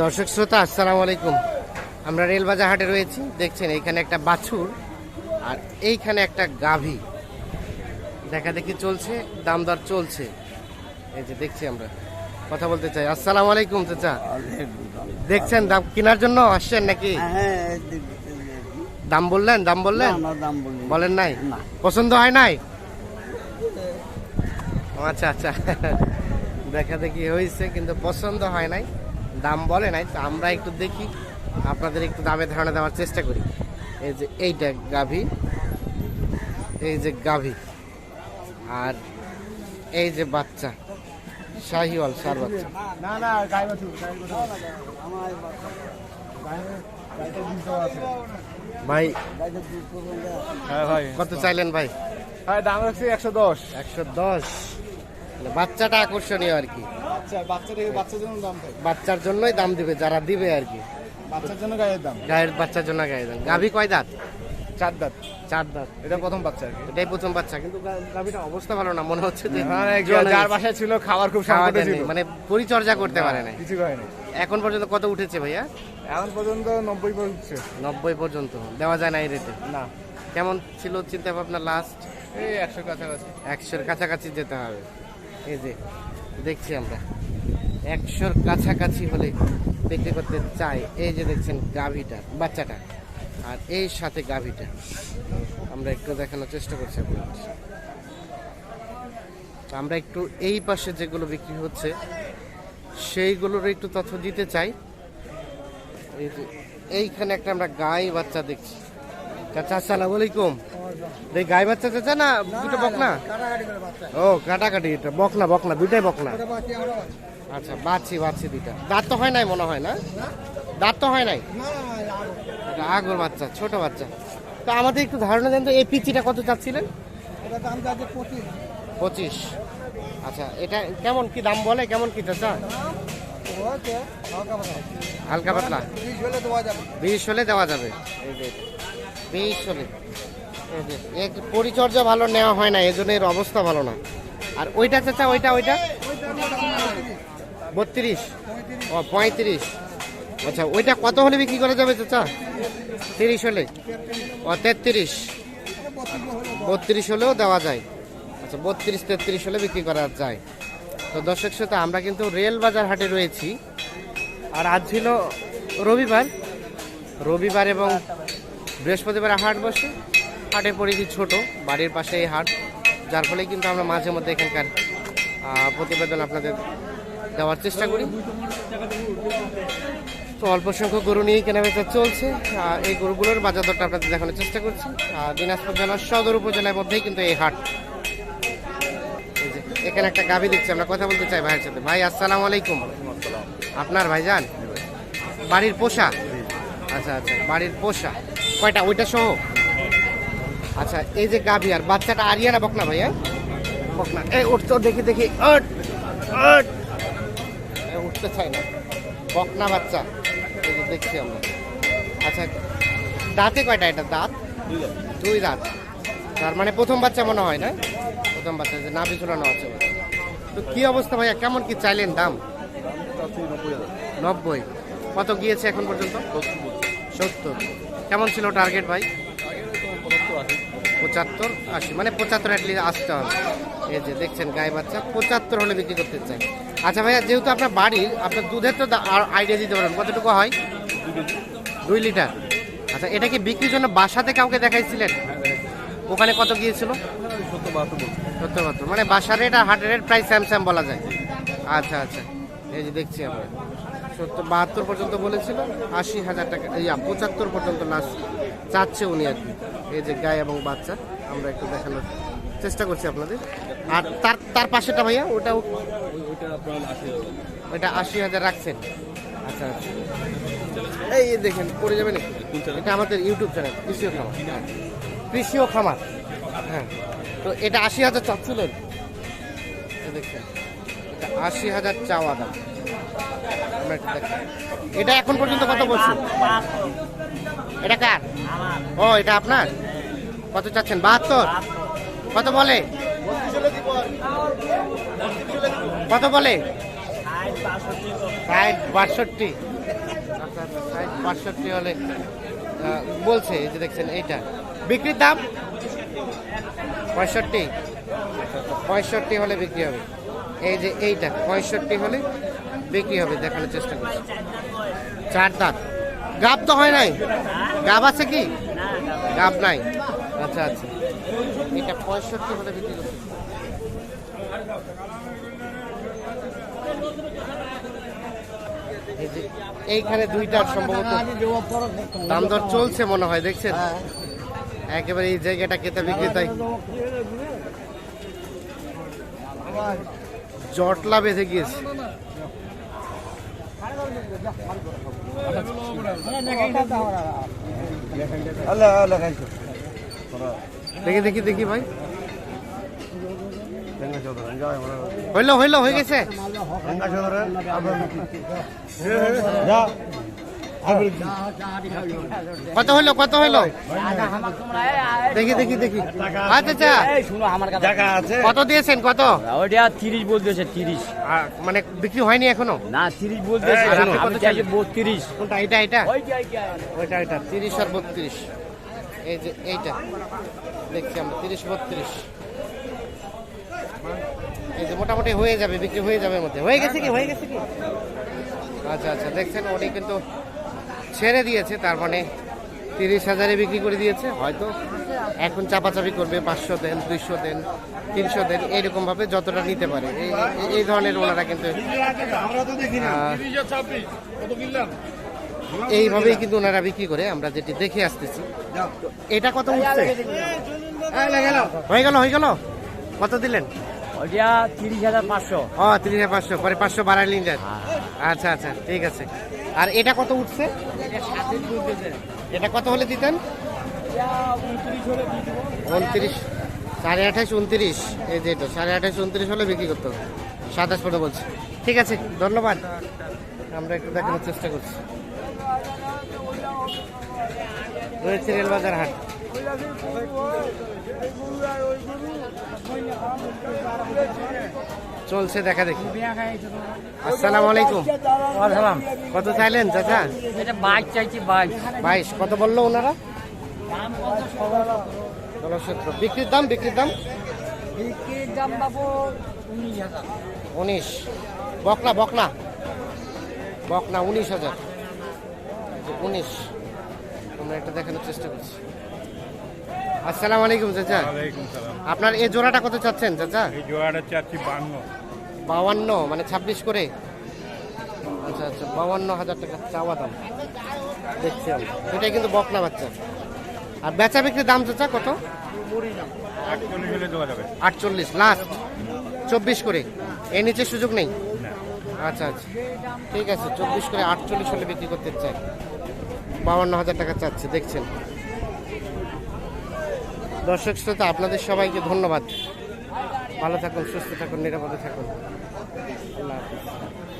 দর্শক শ্রোতা আসসালামু আলাইকুম। আমরা রেলবাজার হাটে রয়েছি। দেখছেন এইখানে একটা বাছুর আর এইখানে একটা গাভী। দেখা দেখি চলছে দাম দর চলছে। এই যে দেখছি আমরা। কথা বলতে চাই। আসসালামু আলাইকুম চাচা। দেখছেন দাম কেনার জন্য আসছেন নাকি? হ্যাঁ দাম বললেন দাম বললেন? দাম বলেন। নাই? পছন্দ হয় নাই? আচ্ছা আচ্ছা। দেখা দেখি হয়েছে কিন্তু পছন্দ হয় নাই। দাম বলে নাই তো আমরা একটু দেখি আপনাদের একটু দামে ধারণা দেওয়ার চেষ্টা করি। এই যে এইটা গাভী এই যে গাভী আর এই যে বাচ্চা শাহিওয়াল সার বাচ্চা। না না ভাই হ্যাঁ ভাই। কত চাইলেন ভাই? হ্যাঁ দাম রাখছি একশো দশ। একশো দশ। বাচ্চাটা আকর্ষণীয় আর কি। বাচ্চার জন্য দাম থাকে বাচ্চার জন্যই দাম দিবে যারা দিবে আর কি। বাচ্চার জন্য গায়ের দাম। গায়ের বাচ্চার জন্য গায়ে দাম। গাভী কয় দাঁত? চার দাঁত। চার দাঁত। এটা প্রথম বাচ্চা আর কি। এটাই প্রথম বাচ্চা কিন্তু গাভীটা অবস্থা ভালো না মনে হচ্ছে যে যার বাসায় ছিল খাবার খুব সংকটে ছিল। মানে পরিচর্যা করতে পারে না কিছু হয় না এখন পর্যন্ত কত উঠেছে ভাইয়া? এখন পর্যন্ত নব্বই পড়ছে নব্বই পর্যন্ত। দেওয়া যায় না এই রেটে? না। কেমন ছিল চিন্তা ভাবনা লাস্ট এই একশো কাছাকাছি। একশোর কাছাকাছি যেতে হবে। এই যে দেখছি আমরা। একশোর কাছাকাছি হলে বিক্রি করতে চাই। এই যে দেখছেন গাভীটা, বাচ্চাটা। আর এই সাথে গাভীটা। আমরা একটু দেখানোর চেষ্টা করছি আপনাদের আমরা একটু এই পাশে যেগুলো বিক্রি হচ্ছে, সেইগুলোর একটু তথ্য দিতে চাই। এইখানে একটা আমরা গাই বাচ্চা দেখছি। চাচা, আসসালামু আলাইকুম। এই গাই বাচ্চা চাচা না দুটো বকনা? ও কাটাকাটি এটা বকনা বকনা দুইটাই বকনা। আচ্ছা বাচ্ছি বাচ্ছি দুইটা। দাঁত তো হয় নাই মনে হয় না? দাঁত তো হয় নাই? এটা আগর বাচ্চা ছোট বাচ্চা। তো আমাদের একটু ধারণা দেন তো এই পিচিটা কত চাচ্ছিলেন? পঁচিশ। আচ্ছা এটা কেমন কি দাম বলে? কেমন কি চাচা? হালকা পাতলা। বিশ হলে দেওয়া যাবে। বিশ হলে। এর পরিচর্যা ভালো নেওয়া হয় না এজন্য এর অবস্থা ভালো না। আর ওইটা চাচা, ওইটা ওইটা? বত্রিশ। ও, পঁয়ত্রিশ। আচ্ছা ওইটা কত হলে বিক্রি করা যাবে চাচা? তিরিশ হলে? ও, তেত্রিশ। বত্রিশ হলেও দেওয়া যায়। আচ্ছা বত্রিশ, তেত্রিশ হলে বিক্রি করা যায়। তো দর্শক শ্রোতা, আমরা কিন্তু রেল বাজার হাটে রয়েছি। আর আজ ছিল রবিবার। রবিবার এবং বৃহস্পতিবার হাট বসে। হাটের পরিধি ছোট, বাড়ির পাশে এই হাট, যার ফলে কিন্তু আমরা মাঝে মধ্যে এখানকার প্রতিবেদন আপনাদের দেওয়ার চেষ্টা করি। তো অল্প সংখ্যক গরু নিয়েই কেনাবেচা চলছে এই গরুগুলোর বাজার দরটা আপনাদের দেখানোর চেষ্টা করছি। দিনাজপুর জেলার সদর উপজেলার মধ্যেই কিন্তু এই হাট। এখানে একটা গাভি দিচ্ছি আমরা কথা বলতে চাই ভাইয়ের সাথে। ভাই, আসসালামু আলাইকুম। আপনার ভাইজান? বাড়ির পোষা? আচ্ছা আচ্ছা বাড়ির পোষা। কয়টা, ওইটা সহ? আচ্ছা এই যে গাভি আর বাচ্চাটা আরিয়া না বকনা ভাইয়া বকনা। এই উঠতো দেখি দেখি উঠতে চাই না। বকনা বাচ্চা। এই যে দেখছি আমরা। আচ্ছা দাঁতে কয়টা এটা? দাঁত? দুই দাঁত। তার মানে প্রথম বাচ্চা মনে হয় না? প্রথম বাচ্চা যে নাভি ঝুলানো আছে তো কি অবস্থা ভাইয়া? কেমন কি চাইলেন দাম? নব্বই। কত গিয়েছে এখন পর্যন্ত? সত্তর। কেমন ছিল টার্গেট ভাই? পঁচাত্তর আশি মানে পঁচাত্তর অ্যাটলিস্ট আসতে হবে। এই যে দেখছেন গায়ে বাচ্চা, পঁচাত্তর হলে বিক্রি করতে চাই। আচ্ছা ভাইয়া, যেহেতু আপনার বাড়ির, আপনার দুধের তো আইডিয়া দিতে পারেন, কতটুকু হয়? দুই লিটার। আচ্ছা এটা কি বিক্রির জন্য বাসাতে কাউকে দেখাইছিলেন? ওখানে কত গিয়েছিল? সত্য বাহাত্তর। মানে বাসার রেট আর হাটের রেট প্রায় স্যাম স্যাম বলা যায়। আচ্ছা আচ্ছা। এই যে দেখছি আমরা। সত্তর, বাহাত্তর পর্যন্ত বলেছিল, আশি হাজার টাকা, ইয়া, পঁচাত্তর পর্যন্ত লাস্ট চাচ্ছে উনি আর কি। এই যে গায়ে এবং বাচ্চা, আমরা একটু দেখানোর চেষ্টা করছি আপনাদের। আর তার তার পাশেটা ভাইয়া, ওটাও ওইটা আশি হাজার রাখছেন। আচ্ছা আচ্ছা। এই দেখেন, পড়ে যাবে নাকি এটা আমাদের ইউটিউব চ্যানেল কৃষিও খামার। হ্যাঁ কৃষিও খামার। হ্যাঁ তো এটা আশি হাজার চাচ্ছিলেন? দেখছেন এটা আশি হাজার চাওয়া দাম। এটা এখন পর্যন্ত কত বলছি এটা কার? ও, এটা আপনার? কত চাচ্ছেন? বাহাত্তর? কত বলে? কত বলে? ষাট, বাষট্টি। ষাট, বাষট্টি হলে বলছে যে দেখছেন এইটা। বিক্রির দাম? পঁয়ষট্টি। পঁয়ষট্টি হলে বিক্রি হবে। এই যে এইটা, পঁয়ষট্টি হলে বিক্রি হবে, দেখানোর চেষ্টা করছি। চার দাঁত। গাব তো হয় নাই? গাব আছে কি? গাব নাই। আচ্ছা আচ্ছা। এটা পঁয়ষট্টি হলে বিক্রি এইখানে দুইটার সম্ভবত দাম দর চলছে মনে হয় দেখছেন? একেবারে এই জায়গাটা কেতা বিক্রেতাই। জটলা বেঁধে গিয়েছে। দেখি দেখি দেখি ভাই। হইল হইল হয়ে গেছে। কত হইল কত হইল? দেখি দেখি দেখি। আচ্ছা আচ্ছা। শুনো আমার কাছে কত দিয়েছেন কত? ওইটা তিরিশ বলতেছে তিরিশ। মানে বিক্রি হয়নি এখনও? না তিরিশ বলতেছে চাইলেন? বত্রিশ। কোনটা এটা এটা? ওইটা এটা তিরিশ আর বত্রিশ। এই যে এইটা দেখছি আমরা তিরিশ বত্রিশ। এই যে মোটামুটি হয়ে যাবে বিক্রি হয়ে যাবে মধ্যে। হয়ে গেছে কি? হয়ে গেছে কি? আচ্ছা আচ্ছা দেখছেন উনি কিন্তু ছেড়ে দিয়েছে তার মানে তিরিশ হাজারে বিক্রি করে দিয়েছে। হয়তো এখন চাপাচাপি করবে পাঁচশো দেন দুইশো দেন তিনশো দেন এইরকম ভাবে যতটা নিতে পারে। এই- ধরনের ওনারা কিন্তু এইভাবেই কিন্তু ওনারা বিক্রি করে আমরা যেটি দেখে আসতেছি। এটা কত উঠছে? হয়ে গেল হয়ে গেল। কত দিলেন? ওইটা তিরিশ হাজার পাঁচশো। ও তিরিশ হাজার পাঁচশো পরে পাঁচশো বাড়াইলেন যান আচ্ছা আচ্ছা ঠিক আছে। আর এটা কত উঠছে? এটা কত হলে দিতেন? উনত্রিশ সাড়ে আঠাশ উনত্রিশ। এই যে এটা সাড়ে আঠাশ উনত্রিশ হলে বিক্রি করতে হবে। সাতাশ পরে বলছি। ঠিক আছে ধন্যবাদ। আমরা একটু দেখানোর চেষ্টা করছি। রয়েছে রেলবাজার হাট। চলছে দেখা দেখি। আসসালামু আলাইকুম। সালাম কত চাইলেন চাচা? এটা বাইক চাইছি বাইক বাইশ। কত বলল ওনারা? বিক্রির দাম বিক্রির দাম? বিক্রির দাম উনিশ হাজার। উনিশ। বকনা বকনা। বকনা উনিশ হাজার। উনিশ। আমরা একটা দেখানোর চেষ্টা করছি। আসসালামু আলাইকুম চাচা। আপনার এই জোড়াটা কত চাচ্ছেন চাচা? এই জোয়াটা চাচ্ছি বান্ন। বাউান্ন মানে ছাব্বিশ করে? আচ্ছা আচ্ছা বাউান্ন হাজার টাকা চাওয়া দাম। দেখছি আমি। এটাই কিন্তু বকনা বাচ্চা। আর বেচা বিক্রির দাম চাচা কত? একচল্লিশ হলে দেওয়া যাবে আটচল্লিশ লাস্ট চব্বিশ করে। এর নিচে সুযোগ নেই? আচ্ছা আচ্ছা। ঠিক আছে চব্বিশ করে আটচল্লিশ হলে বিক্রি করতে চাই। বাউান্ন হাজার টাকা চাচ্ছে, দেখছেন। দর্শক শ্রোতা, আপনাদের সবাইকে ধন্যবাদ। ভালো থাকুন, সুস্থ থাকুন, নিরাপদে থাকুন। আল্লাহ হাফিজ।